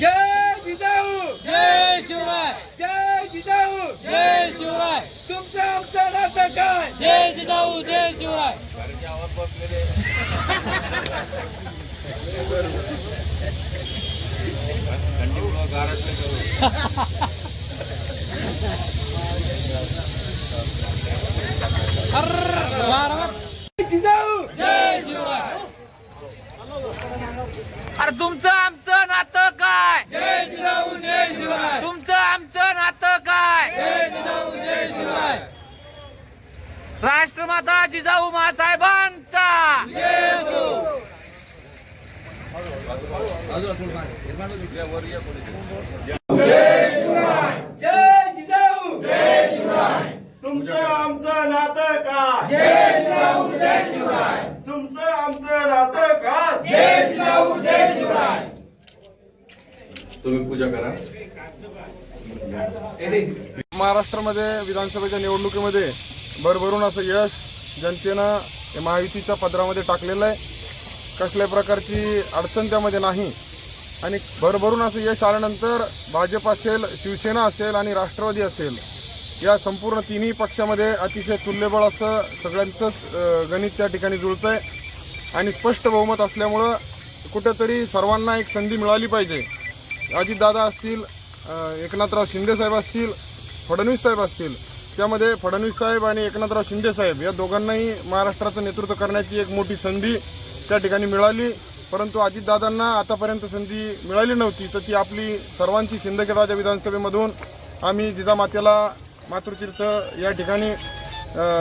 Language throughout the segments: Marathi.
जय जिजाऊ. जय शिवराय. जय जिजाऊ. जय शिवराय. तुमचं आमचं नातं काय? जय जिजाऊ जय शिवराय. अर्र, वार, वार. जय जिजाऊ जय शिवराय अरे तुमचं आमचं नातं काय? जय जिजाऊ जय शिवराय तुमचं आमचं नातं काय? जय जिजाऊ जय शिवराय राष्ट्रमाता जिजाऊ मासाहेबांचा. जय असो. जय जिजाऊ जय तुमचं आमचं नातं काय जय जिजाऊ जय शिवराय तुमचं आमचं नातं काय तुम्ही पूजा करा. महाराष्ट्रामध्ये विधानसभेच्या निवडणुकीमध्ये भरभरून असं यश जनतेनं महायुतीच्या पदरामध्ये टाकलेलं आहे. कसल्याही प्रकारची अडचण त्यामध्ये नाही. आणि भरभरून असं यश आल्यानंतर भाजप असेल शिवसेना असेल आणि राष्ट्रवादी असेल या संपूर्ण तिन्ही पक्षामध्ये अतिशय तुल्यबळ असं सगळ्यांचंच गणित त्या ठिकाणी जुळतंय. आणि स्पष्ट बहुमत असल्यामुळं कुठेतरी सर्वांना एक संधी मिळाली पाहिजे. अजितदादा असतील एकनाथराव शिंदेसाहेब असतील फडणवीस साहेब असतील त्यामध्ये फडणवीस साहेब आणि एकनाथराव शिंदे साहेब या दोघांनाही महाराष्ट्राचं नेतृत्व करण्याची एक मोठी संधी त्या ठिकाणी मिळाली. परंतु अजितदादांना आतापर्यंत संधी मिळाली नव्हती. तर ती आपली सर्वांची सिंदखेडराजा विधानसभेमधून आम्ही जिजामातेला मातृतीर्थ या ठिकाणी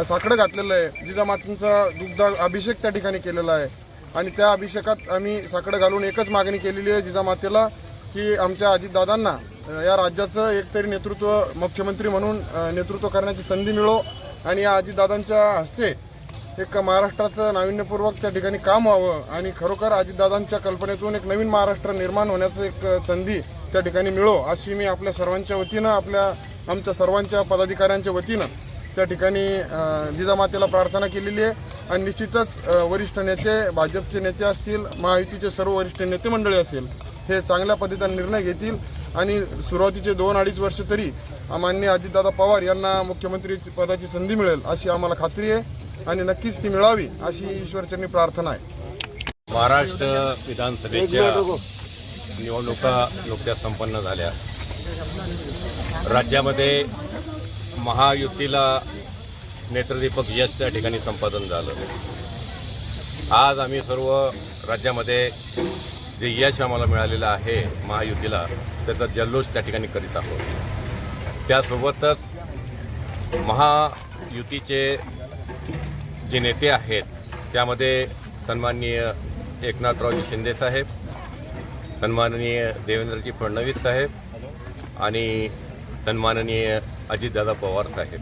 साकडं घातलेलं आहे. जिजामातींचा दुग्ध अभिषेक त्या ठिकाणी केलेला आहे. आणि त्या अभिषेकात आम्ही साकडं घालून एकच मागणी केलेली आहे जिजामातेला की आमच्या अजितदादांना या राज्याचं एकतरी नेतृत्व मुख्यमंत्री म्हणून नेतृत्व करण्याची संधी मिळो आणि या अजितदादांच्या हस्ते एक महाराष्ट्राचं नाविन्यपूर्वक त्या ठिकाणी काम व्हावं आणि खरोखर अजितदादांच्या कल्पनेतून एक नवीन महाराष्ट्र निर्माण होण्याचं एक संधी त्या ठिकाणी मिळो अशी मी आपल्या सर्वांच्या वतीनं आपल्या आमच्या सर्वांच्या पदाधिकाऱ्यांच्या वतीनं त्या ठिकाणी जिजामातेला प्रार्थना केलेली आहे. आणि निश्चितच वरिष्ठ नेते भाजपचे नेते असतील महायुतीचे सर्व वरिष्ठ नेते मंडळी असेल हे चांगल्या पद्धतीने निर्णय घेतील. आणि सुरुवातीचे दोन अडीच वर्ष तरी मान्य अजितदादा पवार यांना मुख्यमंत्री पदाची संधी मिळेल अशी आम्हाला खात्री आहे. आणि नक्कीच ती मिळावी अशी ईश्वरचरणी प्रार्थना आहे. महाराष्ट्र विधानसभेच्या निवडणुका नुकत्याच संपन्न झाल्या. राज्यामध्ये महायुतीला नेत्रदीपक यश त्या ठिकाणी संपादन झालं. आज आम्ही सर्व राज्यामध्ये जे यश आम्हाला मिळालेलं आहे महायुतीला त्याचा जल्लोष त्या ठिकाणी करीत आहोत. त्यासोबतच महायुतीचे जे नेते आहेत त्यामध्ये सन्माननीय एकनाथरावजी शिंदे साहेब सन्माननीय देवेंद्रजी फडणवीस साहेब आणि सन्माननीय अजितदादा पवार साहेब.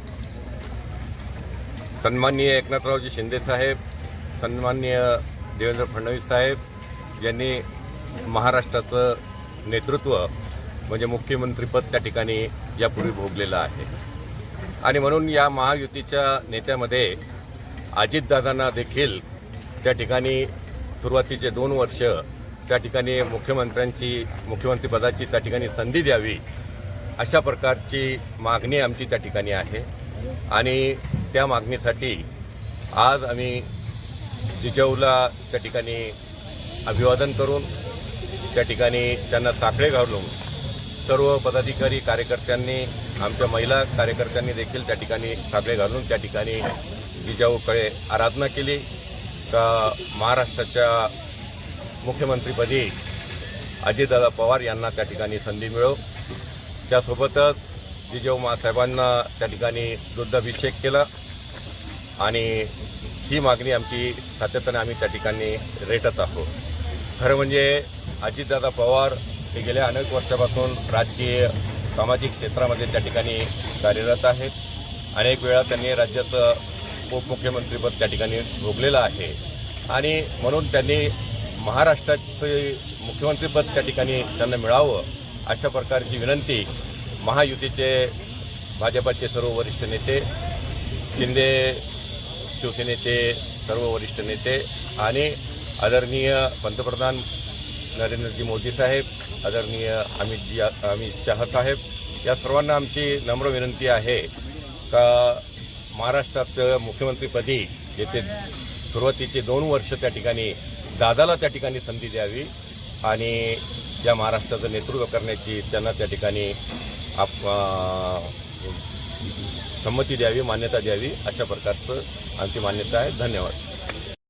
सन्माननीय एकनाथरावजी शिंदे साहेब सन्माननीय देवेंद्र फडणवीस साहेब यांनी महाराष्ट्राचं नेतृत्व म्हणजे मुख्यमंत्रीपद त्या ठिकाणी यापूर्वी भोगलेलं आहे. आणि म्हणून या महायुतीच्या नेत्यामध्ये अजितदादांना देखील त्या ठिकाणी सुरुवातीचे दोन वर्ष त्या ठिकाणी मुख्यमंत्र्यांची मुख्यमंत्रीपदाची त्या ठिकाणी संधी द्यावी अशा प्रकारची मागणी आमची त्या ठिकाणी आहे. आणि त्या मागणीसाठी आज आम्ही जिजाऊला त्या ठिकाणी अभिवादन करून त्या ठिकाणी त्यांना साखळे घालून सर्व पदाधिकारी कार्यकर्त्यांनी आमच्या महिला कार्यकर्त्यांनी देखील त्या ठिकाणी साखळे घालून त्या ठिकाणी जिजाऊकडे आराधना केली. का महाराष्ट्राच्या मुख्यमंत्रीपदी अजितदादा पवार यांना त्या ठिकाणी संधी मिळो. त्यासोबतच जिजाऊ मासाहेबांना त्या ठिकाणी दुग्धाभिषेक केला आणि ही मागणी आमची सातत्याने आम्ही त्या ठिकाणी रेटत आहोत. खरं म्हणजे अजितदादा पवार हे गेल्या अनेक वर्षापासून राजकीय सामाजिक क्षेत्रामध्ये त्या ठिकाणी कार्यरत आहेत. अनेक वेळा त्यांनी राज्याचं उपमुख्यमंत्रीपद त्या ठिकाणी भोगलेलं आहे. आणि म्हणून त्यांनी महाराष्ट्राचे मुख्यमंत्रीपद त्या ठिकाणी त्यांना मिळावं अशा प्रकारची विनंती महायुतीचे भाजपाचे सर्व वरिष्ठ नेते शिंदे शिवसेनेचे सर्व वरिष्ठ नेते आणि आदरणीय पंतप्रधान नरेंद्रजी मोदी साहेब आदरणीय अमितजी अमित शहा साहेब या सर्वांना आमची नम्र विनंती आहे का महाराष्ट्रात मुख्यमंत्रीपदी येथे सुरुवातीचे दोन वर्ष त्या ठिकाणी दादाला त्या ठिकाणी संधी द्यावी आणि या महाराष्ट्राचं नेतृत्व करण्याची त्यांना त्या ठिकाणी आप संमती द्यावी मान्यता द्यावी अशा प्रकारचं आमची मान्यता आहे. धन्यवाद.